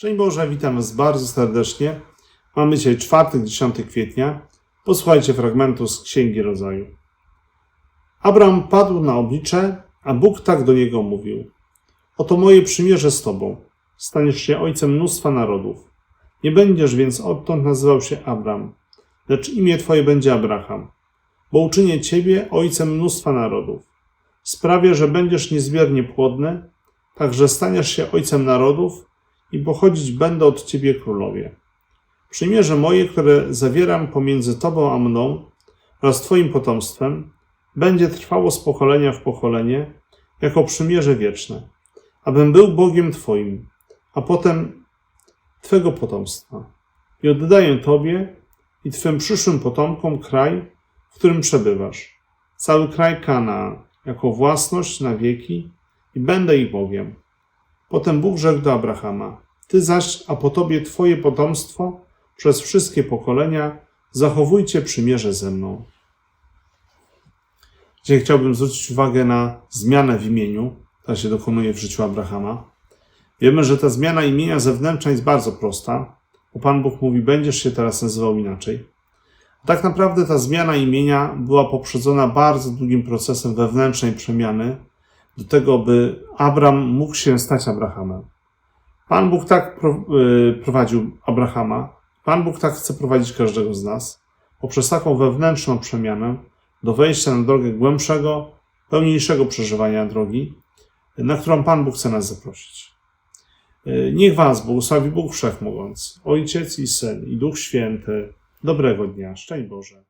Szczęść Boże, witam Was bardzo serdecznie. Mamy dzisiaj czwartek, 10 kwietnia. Posłuchajcie fragmentu z Księgi Rodzaju. Abraham padł na oblicze, a Bóg tak do niego mówił. Oto moje przymierze z Tobą. Staniesz się ojcem mnóstwa narodów. Nie będziesz więc odtąd nazywał się Abram, lecz imię Twoje będzie Abraham, bo uczynię Ciebie ojcem mnóstwa narodów. Sprawię, że będziesz niezmiernie płodny, także staniesz się ojcem narodów i pochodzić będą od Ciebie królowie. Przymierze moje, które zawieram pomiędzy Tobą a mną oraz Twoim potomstwem, będzie trwało z pokolenia w pokolenie, jako przymierze wieczne, abym był Bogiem Twoim, a potem Twego potomstwa. I oddaję Tobie i Twym przyszłym potomkom kraj, w którym przebywasz, cały kraj Kanaan, jako własność na wieki i będę ich Bogiem. Potem Bóg rzekł do Abrahama: Ty zaś, a po tobie twoje potomstwo, przez wszystkie pokolenia, zachowujcie przymierze ze mną. Dzisiaj chciałbym zwrócić uwagę na zmianę w imieniu, która się dokonuje w życiu Abrahama. Wiemy, że ta zmiana imienia zewnętrzna jest bardzo prosta, bo Pan Bóg mówi: Będziesz się teraz nazywał inaczej. Tak naprawdę ta zmiana imienia była poprzedzona bardzo długim procesem wewnętrznej przemiany, do tego, by Abram mógł się stać Abrahamem. Pan Bóg tak y, prowadził Abrahama, Pan Bóg tak chce prowadzić każdego z nas, poprzez taką wewnętrzną przemianę, do wejścia na drogę głębszego, pełniejszego przeżywania drogi, na którą Pan Bóg chce nas zaprosić. Y, Niech Was błogosławi Bóg Wszechmogący, Ojciec i Syn i Duch Święty. Dobrego dnia. Szczęść Boże.